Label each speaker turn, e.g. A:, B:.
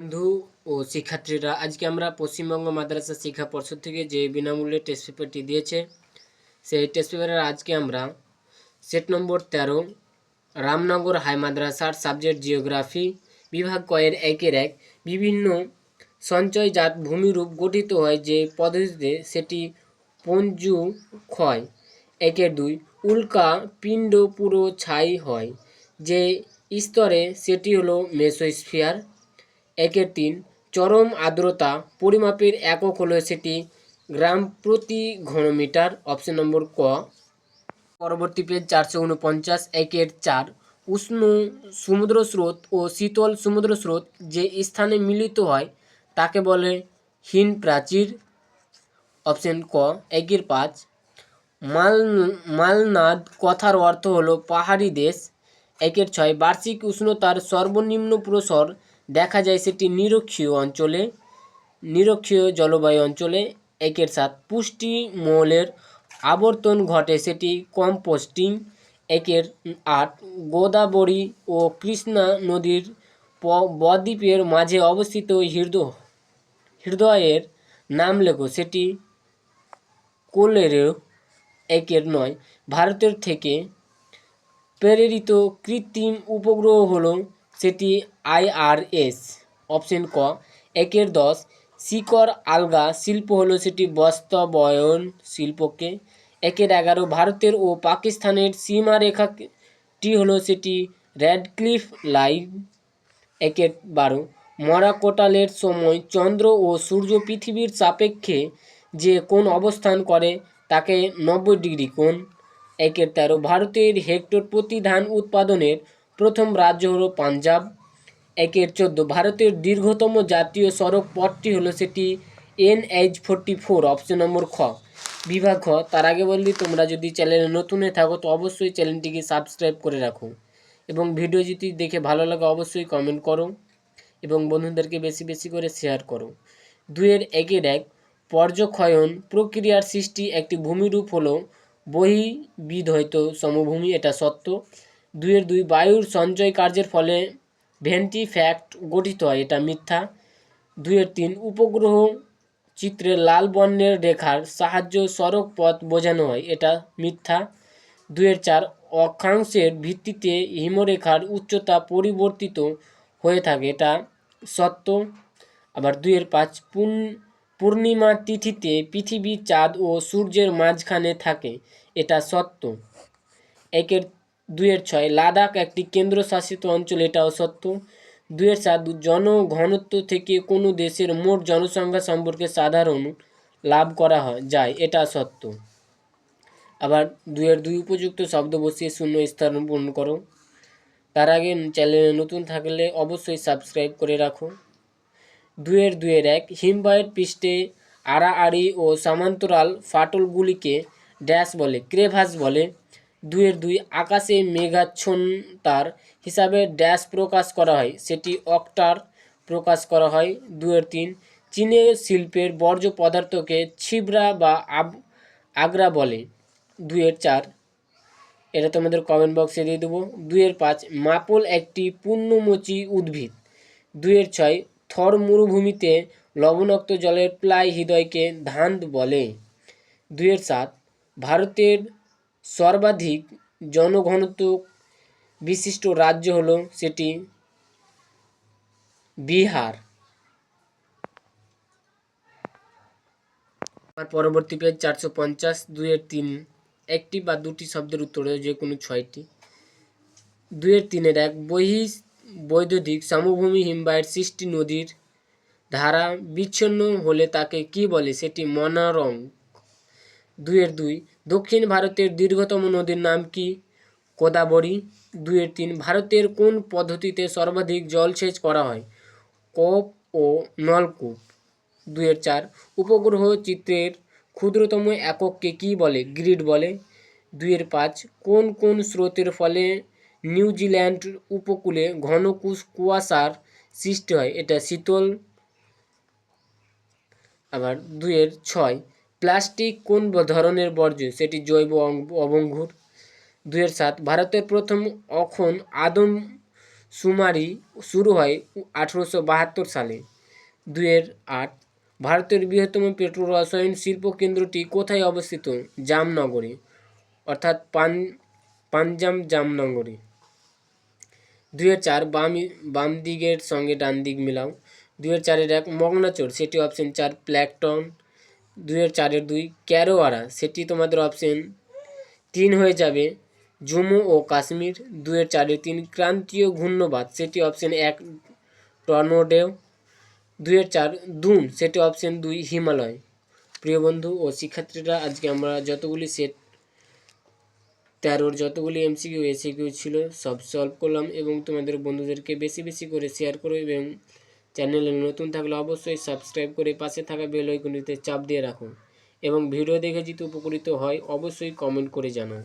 A: বন্ধু ও শিক্ষার্থীরা, আজকে আমরা পশ্চিমবঙ্গ মাদ্রাসা শিক্ষা পর্ষদ থেকে যে বিনামূল্যে টেস্ট পেপারটি দিয়েছে, সেই টেস্ট পেপারের আজকে আমরা সেট নম্বর তেরো, রামনগর হাই মাদ্রাসার সাবজেক্ট জিওগ্রাফি বিভাগ কয়ের একের এক বিভিন্ন সঞ্চয়জাত ভূমিরূপ গঠিত হয় যে পদ্ধতিতে সেটি পঞ্জু ক্ষয় একের দুই, উল্কা পিণ্ড পুরো ছাই হয়, যে স্তরে সেটি হলো মেসোস্ফিয়ার। একের তিন। চরম আর্দ্রতা পরিমাপের একক হলো সেটি গ্রাম প্রতি ঘনমিটার, অপশন নম্বর ক। পরবর্তী পেজ চারশো উনপঞ্চাশ, একের চার। উষ্ণ সমুদ্র স্রোত ও শীতল সমুদ্র স্রোত যে স্থানে মিলিত হয়, তাকে বলে হিন প্রাচীর, অপশন ক। একের পাঁচ। মাল, মালনাদ কথার অর্থ হলো পাহাড়ি দেশ। একের ছয়। বার্ষিক উষ্ণতার সর্বনিম্ন প্রসর দেখা যায় সেটি নিরক্ষীয় অঞ্চলে, নিরক্ষীয় জলবায়ু অঞ্চলে, একের সাত পুষ্টি মৌলের আবর্তন ঘটে সেটি কম্পোস্টিং, একের আট গোদাবরী ও কৃষ্ণা নদীর বদ্বীপের মাঝে অবস্থিত হৃদ হৃদয়ের নাম লেখো। সেটি কোলেরো একের নয়। ভারতের থেকে প্রেরিত কৃত্রিম উপগ্রহ হলো সেটি আইআরএস অপশন ক, একের দশ, শিকড়, আলগা, শিল্প হলো সেটি বস্ত্রাবয়ন শিল্পকে। একের এগারো, ভারতের ও পাকিস্তানের সীমারেখাটি হলো সেটি র্যাডক্লিফ লাইন একের বারো মরা কোটালের সময় চন্দ্র ও সূর্য পৃথিবীর সাপেক্ষে যে কোন অবস্থান করে, তাকে নব্বই ডিগ্রি কোণ। একের তেরো, ভারতের হেক্টর প্রতি ধান উৎপাদনের প্রথম রাজ্য হলো পাঞ্জাব। একের চোদ্দ। ভারতের দীর্ঘতম জাতীয় সড়ক পথটি হলো সেটি N H forty four, option number খ। বিভাগ খ, তার আগে বললি তোমরা যদি চ্যানেলে নতুন হয়ে থাকো তো অবশ্যই চ্যানেলটিকে সাবস্ক্রাইব করে রাখো। এবং ভিডিও যদি দেখে ভালো লাগে অবশ্যই কমেন্ট করো এবং বন্ধুদেরকে বেশি বেশি করে শেয়ার করো। দুয়ের একের এক পর্যক্ষয়ন প্রক্রিয়ার সৃষ্টি একটি ভূমিরূপ হলো বহিবিধৈত সমভূমি, এটা সত্য। দুইয়ের দুই বায়ুর সঞ্চয় কার্যের ফলে ভেন্টি ফ্যাক্ট গঠিত হয়, এটা মিথ্যা। দুইয়ের তিন, উপগ্রহ চিত্রে লাল বর্ণের রেখার সাহায্য সড়ক পথ বোঝানো হয়, এটা মিথ্যা। দুইয়ের চার, অক্ষাংশের ভিত্তিতে হিমরেখার উচ্চতা পরিবর্তিত হয়ে থাকে, এটা সত্য। আবার দুইয়ের পাঁচ পূর্ণ পূর্ণিমা তিথিতে পৃথিবী চাঁদ ও সূর্যের মাঝখানে থাকে, এটা সত্য। একের দুইয়ের ছয়, লাদাখ একটি কেন্দ্রশাসিত অঞ্চল, এটাও সত্য। দুইয়ের সাত, জনঘনত্ব থেকে কোনো দেশের মোট জনসংখ্যা সম্পর্কে সাধারণ লাভ করা হয়, যায়, এটা সত্য। আবার দুইয়ের দুই উপযুক্ত শব্দ বসিয়ে শূন্য স্থান পূরণ করো। তার আগে চ্যানেলে নতুন থাকলে অবশ্যই সাবস্ক্রাইব করে রাখো। দুয়ের দুয়ের এক, হিমবাহের পৃষ্ঠে আড়াআড়ি ও সামান্তরাল ফাটলগুলিকে ড্যাশ বলে, ক্রেভাস বলে। দুয়ের দুই আকাশে মেঘাচ্ছন্নতার হিসাবে ড্যাশ প্রকাশ করা হয়, সেটি অক্টার প্রকাশ করা হয়। দুয়ের তিন চীনের শিল্পের বর্জ্য পদার্থকে ছিবরা বা আব, আগ্রা বলে। দুয়ের চার, এটা তোমাদের কমেন্ট বক্সে দিয়ে দেবো। দুইয়ের পাঁচ, মাপল একটি পূর্ণমোচী উদ্ভিদ। দুইয়ের ছয়, থর মরুভূমিতে লবণাক্ত জলের প্লাই হৃদয়কে ধান বলে। দুইয়ের সাত, ভারতের সর্বাধিক জনঘনত্ব বিশিষ্ট রাজ্য হলো সেটি বিহার। আর পরবর্তী পেজ চারশো পঞ্চাশ, দুইয়ের তিন, একটি বা দুটি শব্দের উত্তরে যে কোনো ছয়টি। দুইয়ের তিনের এক, বহি বৈদ্যুতিক সমভূমি হিমবাহের সৃষ্টি নদীর ধারা বিচ্ছিন্ন হলে তাকে কি বলে? সেটি মনোরং দুইয়ের দুই দক্ষিণ ভারতের দীর্ঘতম নদীর নাম কি? গোদাবরী দুইয়ের তিন, ভারতের কোন পদ্ধতিতে সর্বাধিক জলসেচ করা হয়? কূপ ও নলকূপ। দুইয়ের চার, উপগ্রহ চিত্রের ক্ষুদ্রতম একককে কি বলে? গ্রিড বলে। দুইয়ের পাঁচ, কোন কোন স্রোতের ফলে নিউজিল্যান্ড উপকূলে ঘন কুয়াশার সৃষ্টি হয়? এটা শীতল। আবার দুইয়ের ছয় প্লাস্টিক কোন ধরনের বর্জ্য? সেটি জৈব অবঙ্গুর। দুইয়ের সাত, ভারতের প্রথম অখন আদম সুমারি শুরু হয় আঠেরোশো বাহাত্তর সালে। দুয়ের আট, ভারতের বৃহত্তম পেট্রো রসায়ন শিল্প কেন্দ্রটি কোথায় অবস্থিত? জামনগরে, অর্থাৎ পান পাঞ্জাম জামনগরে। দুয়ের চার, বাম বাম দিকের সঙ্গে ডান দিক মিলাও। দুয়ের চারের এক, মগনাচর, সেটি অপশন চার, প্ল্যাকটন। দুয়ের চারের দুই ক্যারোয়ারা সেটি তোমাদের অপশন তিন হয়ে যাবে। জম্মু ও কাশ্মীর দুয়ের চারের তিন, ক্রান্তীয় ঘূর্ণবাদ সেটি অপশন এক টর্নোডেও দুয়ের চার দুন সেটি অপশন দুই, হিমালয়। প্রিয় বন্ধু ও শিক্ষার্থীরা, আজকে আমরা যতগুলি সেট, তেরোর যতগুলি এমসিকিউ এসিকিউ ছিল, সব সলভ করলাম এবং তোমাদের বন্ধুদেরকে বেশি বেশি করে শেয়ার করো এবং চ্যানেলে নতুন থাকলে অবশ্যই সাবস্ক্রাইব করে পাশে থাকা বেল আইকনটিতে চাপ দিয়ে রাখুন। এবং ভিডিও দেখে যদি উপকৃত হয়, অবশ্যই কমেন্ট করে জানাও